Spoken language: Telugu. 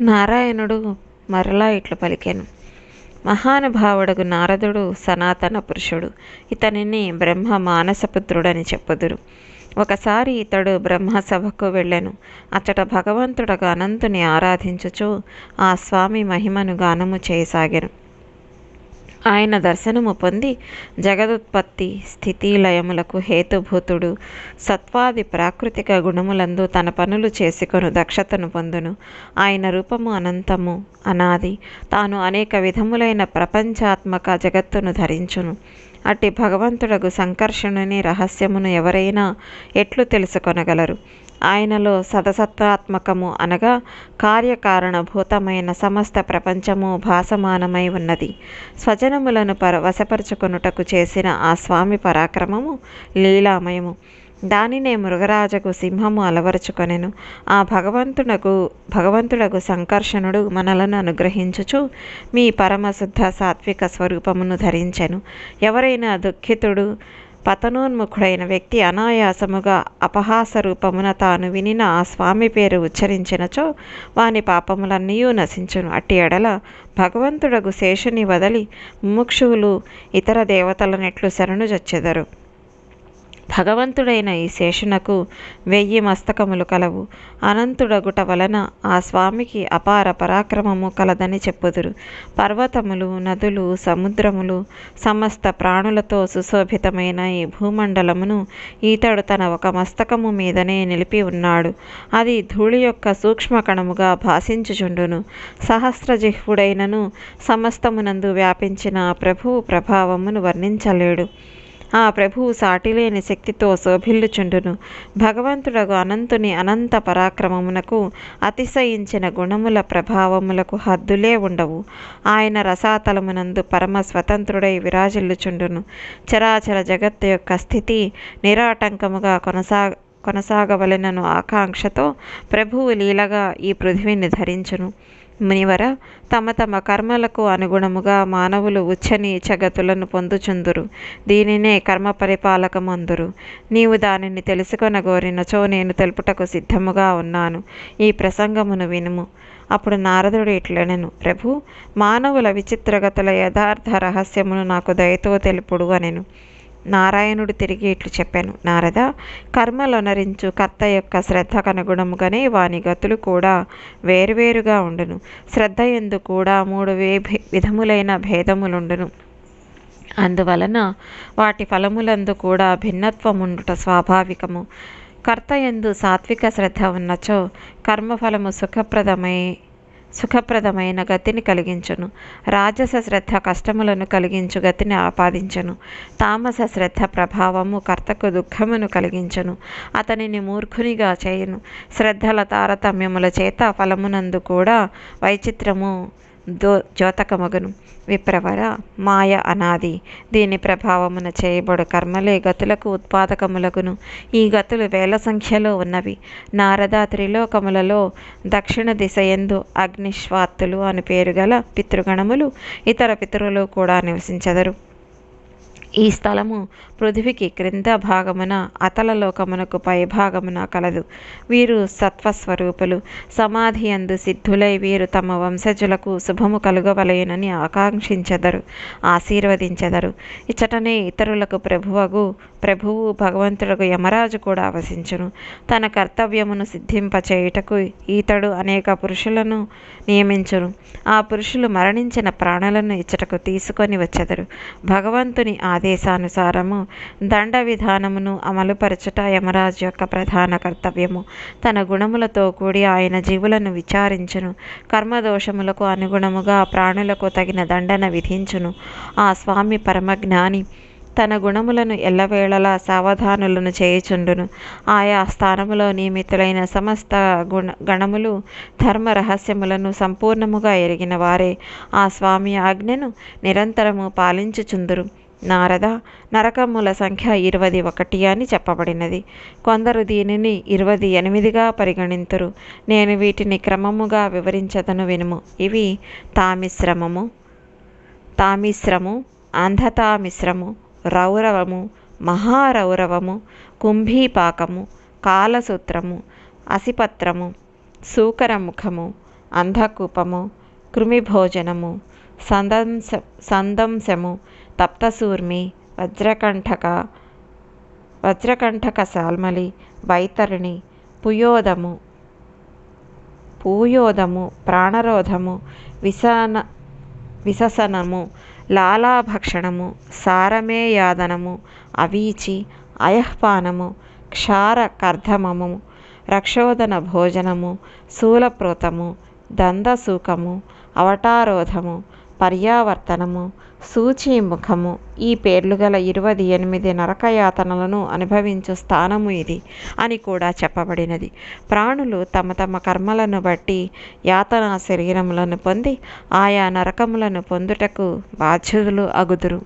నారాయణుడు మరలా ఇట్లు పలికెను. మహానుభావుడగు నారదుడు సనాతన పురుషుడు. ఇతనిని బ్రహ్మ మానసపుత్రుడని చెప్పుదురు. ఒకసారి ఇతడు బ్రహ్మసభకు వెళ్ళెను. అచ్చట భగవంతుడగా అనంతుని ఆరాధించుచు ఆ స్వామి మహిమను గానము చేయసాగెను. ఆయన దర్శనము పొంది జగదుత్పత్తి స్థితి లయములకు హేతుభూతుడు సత్వాది ప్రాకృతిక గుణములందు తన పనులు చేసుకొను దక్షతను పొందును. ఆయన రూపము అనంతము అనాది. తాను అనేక విధములైన ప్రపంచాత్మక జగత్తును ధరించును. అట్టి భగవంతుడకు సంకర్షణుని రహస్యమును ఎవరైనా ఎట్లు తెలుసుకొనగలరు? ఆయనలో సదసత్వాత్మకము అనగా కార్యకారణభూతమైన సమస్త ప్రపంచము భాసమానమై ఉన్నది. స్వజనములను పర వశపరుచుకొనుటకు చేసిన ఆ స్వామి పరాక్రమము లీలామయము. దానినే మృగరాజకు సింహము అలవరుచుకొనెను. ఆ భగవంతునకు భగవంతుడకు సంకర్షణుడు మనలను అనుగ్రహించుచు మీ పరమశుద్ధ సాత్విక స్వరూపమును ధరించెను. ఎవరైనా దుఃఖితుడు పతనోన్ముఖుడైన వ్యక్తి అనాయాసముగా అపహాస రూపమున తాను వినిన ఆ స్వామి పేరు ఉచ్చరించినచో వాని పాపములన్నీ నశించును. అట్టి ఎడల భగవంతుడగు శేషుని వదలి ముముక్షువులు ఇతర దేవతలనెట్లు శరణు చచ్చెదరు భగవంతుడైన ఈ శేషునకు వెయ్యి మస్తకములు కలవు. అనంతుడగుట వలన ఆ స్వామికి అపార పరాక్రమము కలదని చెప్పుదురు. పర్వతములు నదులు సముద్రములు సమస్త ప్రాణులతో సుశోభితమైన ఈ భూమండలమును ఈతడు తన ఒక మస్తకము మీదనే నిలిపి ఉన్నాడు. అది ధూళి యొక్క సూక్ష్మ కణముగా భాషించుచుండును సహస్రజిహ్వుడైనను సమస్తమునందు వ్యాపించిన ప్రభువు ప్రభావమును వర్ణించలేడు. ఆ ప్రభువు సాటిలేని శక్తితో శోభిల్లుచుండును. భగవంతుడగు అనంతుని అనంత పరాక్రమమునకు అతిశయించిన గుణముల ప్రభావములకు హద్దులే ఉండవు. ఆయన రసాతలమునందు పరమ స్వతంత్రుడై విరాజిల్లుచుండును. చరాచర జగత్తు యొక్క స్థితి నిరాటంకముగా కొనసాగ కొనసాగవలెనను ఆకాంక్షతో ప్రభువు లీలగా ఈ పృథివిని ధరించును. మునివర తమ తమ కర్మలకు అనుగుణముగా మానవులు ఉచ్చనీచ గతులను పొందుచుందురు. దీనినే కర్మ పరిపాలకమందురు నీవు దానిని తెలుసుకొనగోరినచో నేను తెలుపుటకు సిద్ధముగా ఉన్నాను. ఈ ప్రసంగమును వినుము. అప్పుడు నారదుడు ఇట్లనెను ప్రభు మానవుల విచిత్రగతుల యథార్థ రహస్యమును నాకు దయతో తెలుపుడు అనెను. నారాయణుడు తిరిగి ఇట్లు చెప్పాను నారద కర్మలొనరించు కర్త యొక్క శ్రద్ధకనుగుణముగానే వాని గతులు కూడా వేరువేరుగా ఉండును. శ్రద్ధ ఎందు కూడా మూడు వే విధములైన భేదములుండును. అందువలన వాటి ఫలములందు కూడా భిన్నత్వముండుట స్వాభావికము. కర్త ఎందు సాత్విక శ్రద్ధ ఉన్నచో కర్మఫలము సుఖప్రదమై సుఖప్రదమైన గతిని కలిగించును. రాజస శ్రద్ధ కష్టములను కలిగించు గతిని ఆపాదించను. తామస శ్రద్ధ ప్రభావము కర్తకు దుఃఖమును కలిగించును. అతనిని మూర్ఖునిగా చేయును. శ్రద్ధల తారతమ్యముల చేత ఫలమునందు కూడా వైచిత్రము దో ద్యోతకమగును విప్రవర మాయ అనాది. దీని ప్రభావమున చేయబడు కర్మలే గతులకు ఉత్పాదకములగును. ఈ గతులు వేల సంఖ్యలో ఉన్నవి. నారద త్రిలోకములలో దక్షిణ దిశ ఎందు అగ్నిశ్వాత్తులు అని పేరు గల పితృగణములు ఇతర పితరులు కూడా నివసించెదరు. ఈ స్థలము పృథివికి క్రింద భాగమున అతల లోకమునకు పై భాగమున కలదు. వీరు సత్వస్వరూపులు. సమాధి అందు సిద్ధులై వీరు తమ వంశజులకు శుభము కలుగవలేనని ఆకాంక్షించెదరు ఆశీర్వదించెదరు. ఇచ్చటనే ఇతరులకు ప్రభువగు ప్రభువు భగవంతుడకు యమరాజు కూడా అవసించును తన కర్తవ్యమును సిద్ధింపచేయుటకు ఈతడు అనేక పురుషులను నియమించును. ఆ పురుషులు మరణించిన ప్రాణులను ఇచ్చటకు తీసుకొని వచ్చెదరు. భగవంతుని ఆ ఆదేశానుసారము దండ విధానమును అమలుపరచుట యమరాజు యొక్క ప్రధాన కర్తవ్యము. తన గుణములతో కూడి ఆయన జీవులను విచారించును. కర్మదోషములకు అనుగుణముగా ప్రాణులకు తగిన దండన విధించును. ఆ స్వామి పరమజ్ఞాని తన గుణములను ఎల్లవేళలా సావధానులను చేయుచుండును. ఆయా స్థానములో నియమితులైన సమస్త గుణ గణములు ధర్మ రహస్యములను సంపూర్ణముగా ఎరిగిన వారే. ఆ స్వామి ఆజ్ఞను నిరంతరము పాలించుచుందురు. నారద నరకముల సంఖ్య ఇరవై ఒకటి అని చెప్పబడినది. కొందరు దీనిని ఇరవై ఎనిమిదిగా పరిగణింతురు. నేను వీటిని క్రమముగా వివరించదను వినుము. ఇవి తామిశ్రమము తామిశ్రము అంధతామిశ్రము రౌరవము మహారౌరవము కుంభీపాకము కాలసూత్రము అసిపత్రము సూకరముఖము అంధకూపము కృమిభోజనము సందంశ సందంశము తప్తసూర్మి వజ్రకంఠక వజ్రకంఠక శాల్మలి వైతరిణి పుయోదము పూయోదము ప్రాణరోధము విసన విససనము లాలాభక్షణము సారమేయాదనము అవీచి అయఃపానము క్షార కర్ధమము రక్షోదన భోజనము శూలప్రోతము దందసూకము అవటారోధము పర్యావర్తనము సూచీముఖము ఈ పేర్లు గల ఇరవై ఎనిమిది నరకయాతనలను అనుభవించు స్థానము ఇది అని కూడా చెప్పబడినది. ప్రాణులు తమ తమ కర్మలను బట్టి యాతనా శరీరములను పొంది ఆయా నరకములను పొందుటకు బాధ్యులు అగుదురు.